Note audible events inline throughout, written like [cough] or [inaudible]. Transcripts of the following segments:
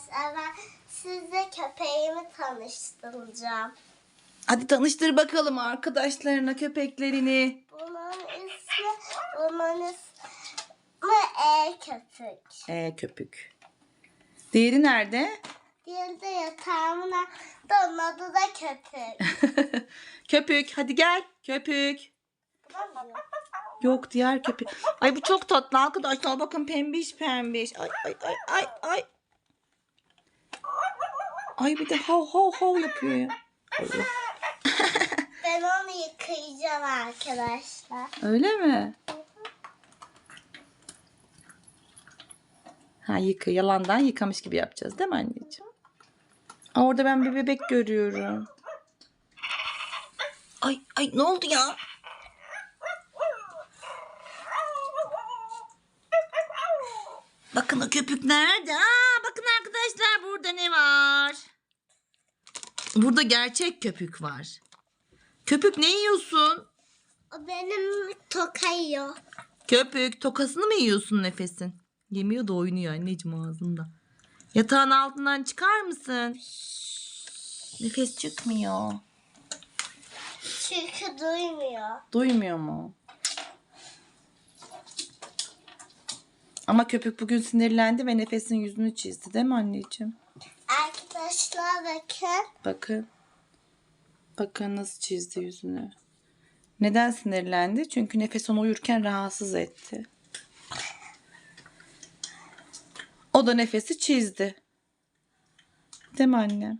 arkadaşlar ben size köpeğimi tanıştıracağım. Hadi tanıştır bakalım arkadaşlarına köpeklerini. Bunun ismi, bunun ismi E köpük. Ee köpük. Diğeri nerede? Diğeri de yatağımın altında, onun adı da köpük. [laughs] köpük hadi gel köpük. Yok diğer köpük. Ay bu çok tatlı arkadaşlar. Bakın pembiş pembiş. Ay ay ay ay ay. Ay bir de hav hav hav yapıyor ya. Allah. [laughs] ben onu yıkayacağım arkadaşlar. Öyle mi? Ha yıka. Yalandan yıkamış gibi yapacağız değil mi anneciğim? Aa, orada ben bir bebek görüyorum. Ay ay ne oldu ya? Bakın o köpük nerede? Aa, bakın arkadaşlar burada ne var? Burada gerçek köpük var. Köpük ne yiyorsun? O benim tokayıyor. Köpük tokasını mı yiyorsun nefesin? Yemiyor da oynuyor anneciğim ağzında. Yatağın altından çıkar mısın? Nefes çıkmıyor. Çünkü duymuyor. Duymuyor mu? Ama köpük bugün sinirlendi ve nefesin yüzünü çizdi değil mi anneciğim? Arkadaşlar bakın. Bakın. Bakın nasıl çizdi yüzünü. Neden sinirlendi? Çünkü nefes onu uyurken rahatsız etti. O da nefesi çizdi. Değil mi annem?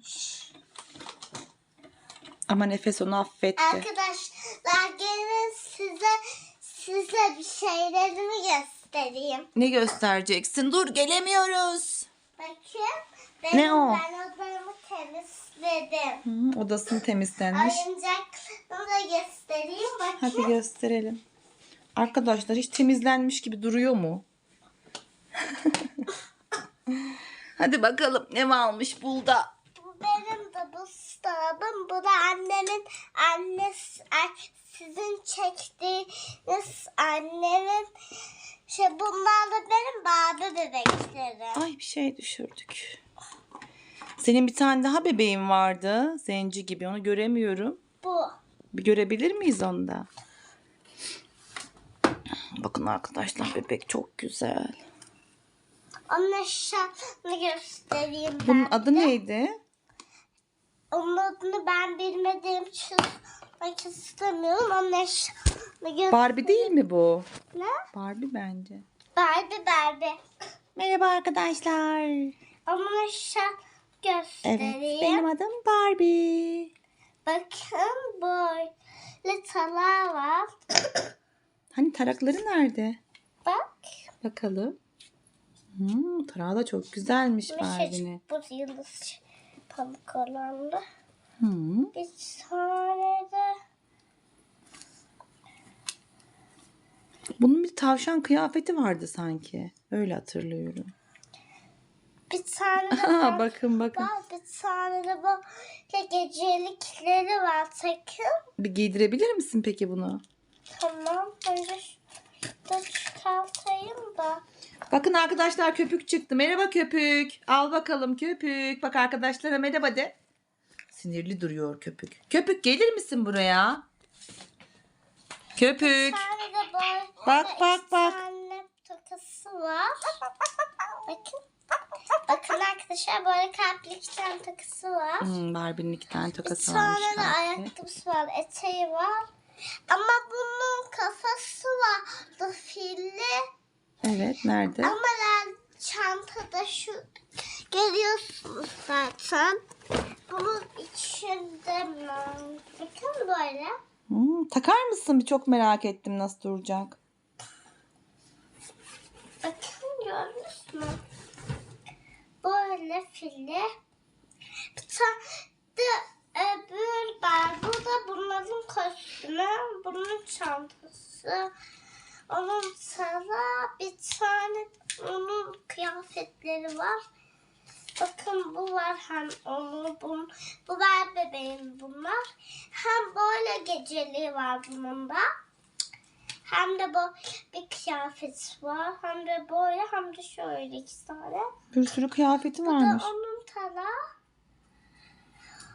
Ama nefes onu affetti. Arkadaşlar gelin size size bir şeylerimi göstereyim. Ne göstereceksin? Dur gelemiyoruz. Bakın. Benim, Ne o? Ben odamı temizledim. Hı, odasını temizlenmiş. Oyuncaklarımı da göstereyim. Bakın. Hadi gösterelim. Arkadaşlar hiç temizlenmiş gibi duruyor mu? [laughs] Hadi bakalım ne varmış burada. Bu benim de buzdolabım. Bu da annemin annesi. Sizin çektiğiniz annemin şey bunlar da benim Barbie bebeklerim. Ay bir şey düşürdük. Senin bir tane daha bebeğin vardı. Zenci gibi onu göremiyorum. Bu. Bir görebilir miyiz onu da? Bakın arkadaşlar bebek çok güzel. Onun eşyalarını göstereyim ben. Bunun adı neydi? Onun adını ben bilmediğim için söylemek istemiyorum. Göstereyim. Barbie değil mi bu? Ne? Barbie bence. Barbie Barbie. Merhaba arkadaşlar. Onun eşyalarını göstereyim. Evet benim adım Barbie. Bakın böyle talar var. Hani tarakları nerede? Bak. Bakalım. Hmm, tarağı da çok güzelmiş Barbie'nin. Meşecik bu yıldız pamuk olan da. Hmm. Bir tane de Bunun bir tavşan kıyafeti vardı sanki. Öyle hatırlıyorum. bir tane de Aa, var. bakın bakın. Bir tane de böyle gecelikleri var takım. Bir giydirebilir misin peki bunu? Tamam. Önce şurada çıkartayım da. Bakın arkadaşlar köpük çıktı. Merhaba köpük. Al bakalım köpük. Bak arkadaşlara merhaba de. Sinirli duruyor köpük. Köpük gelir misin buraya? Köpük. Bir Bak, bak, bak. tokası var. Bakın. Bakın arkadaşlar böyle kalpli iki tane takısı var. Hmm, Barbie'nin iki tane Bir tokası varmış. tane de ayakkabısı var, eteği var. Ama bunun kafası var, filli. Evet nerede? Ama ben çantada şu görüyorsunuz zaten. Bunun içinde bakın böyle. Hmm, takar mısın? Bir çok merak ettim nasıl duracak. Bakın gördünüz mü? Böyle filli. Bir tane de öbür var. Bu da bunların kostümü. Bunun çantası. Onun sarı bir tane onun kıyafetleri var. Bakın bu var hem onun bu, bu var bebeğin bunlar. Hem böyle geceliği var bunun da. Hem de bu bir kıyafet var. Hem de böyle hem de şöyle iki tane. Bir sürü kıyafeti Bu da varmış. onun tarağı.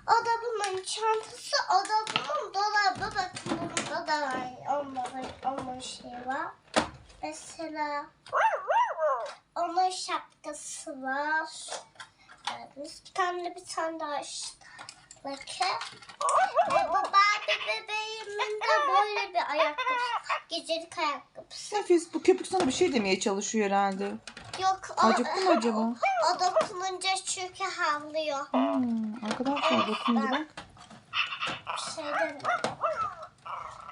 O da bunun çantası, o da bunun dolabı. Bakın burada da var. Onların, onun şeyi var. Mesela onun şapkası var. Evet, bir tane bir tane daha işte. Bakın. Ve bu Barbie bebeğimin de böyle bir ayakkabısı. Gecelik ayakkabısı. Nefis bu köpük sana bir şey demeye çalışıyor herhalde. Yok o, Acıktı mı acaba? [laughs] o dokununca çünkü havlıyor. Hmm, arkadaşlar dokundu bak. Bir şey demiyorum.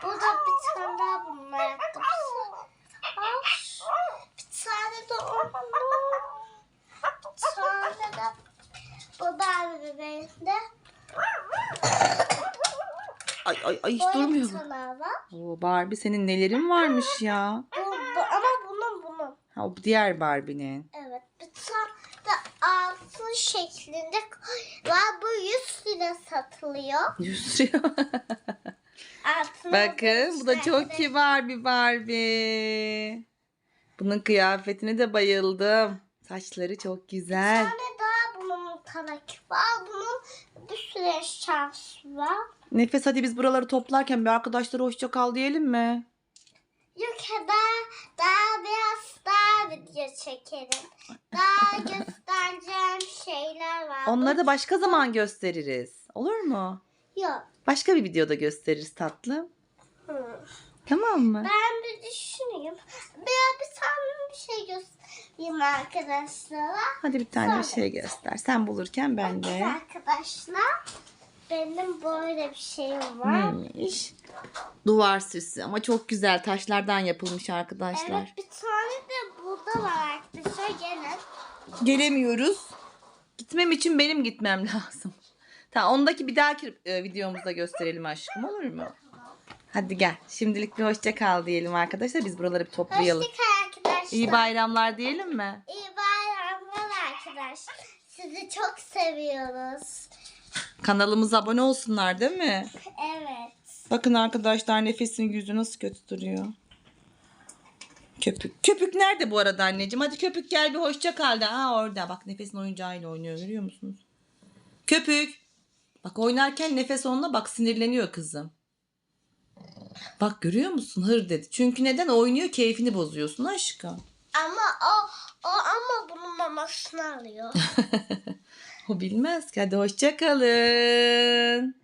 Burada bir tane daha bunun ayakkabısı. var. Bir tane de onun. Bir tane de bu Barbie bebeğinde. Ay ay hiç durmuyor. var. Oo, Barbie senin nelerin varmış ya. Bu, bu, ama bunun bunun. Ha, o diğer Barbie'nin. Evet. Bir tane de altın şeklinde var. Bu 100 lira satılıyor. [laughs] Yüzüyor. Altına Bakın bu da çok kibar bir Barbie. Bunun kıyafetine de bayıldım. Saçları çok Bir güzel. tane daha bunun tarak var. Bunun bir sürü eşyası var. Nefes hadi biz buraları toplarken bir arkadaşlara hoşça kal diyelim mi? Yok daha, daha biraz daha video çekerim. Daha [laughs] göstereceğim şeyler var. Onları da başka zaman gösteririz. Olur mu? Yok. Başka bir videoda gösteririz tatlım. Hı. Tamam mı? Ben bir düşüneyim. Biraz bir tane bir şey göstereyim arkadaşlara. Hadi bir tane bir Sonra. şey göster. Sen bulurken ben de. Arkadaşlar benim böyle bir şeyim var. Neymiş? Duvar süsü ama çok güzel taşlardan yapılmış arkadaşlar. Evet bir tane de burada var arkadaşlar. Gelin. Gelemiyoruz. Gitmem için benim gitmem [laughs] lazım. Tamam ondaki bir dahaki e, videomuzda gösterelim aşkım olur mu? Hadi gel. Şimdilik bir hoşça kal diyelim arkadaşlar. Biz buraları bir toplayalım. Hoşçakal arkadaşlar. İyi bayramlar diyelim mi? İyi bayramlar arkadaşlar. Sizi çok seviyoruz. Kanalımıza abone olsunlar değil mi? Evet. Bakın arkadaşlar Nefes'in yüzü nasıl kötü duruyor. Köpük. Köpük nerede bu arada anneciğim? Hadi köpük gel bir hoşça kal de. Ha orada. Bak Nefes'in oyuncağıyla oynuyor görüyor musunuz? Köpük. Bak oynarken Nefes onunla bak sinirleniyor kızım. Bak görüyor musun? Hır dedi. Çünkü neden? Oynuyor keyfini bozuyorsun aşkım. Ama o, o ama bunun mamasını alıyor. [laughs] O bilmez ki. Hadi hoşça kalın.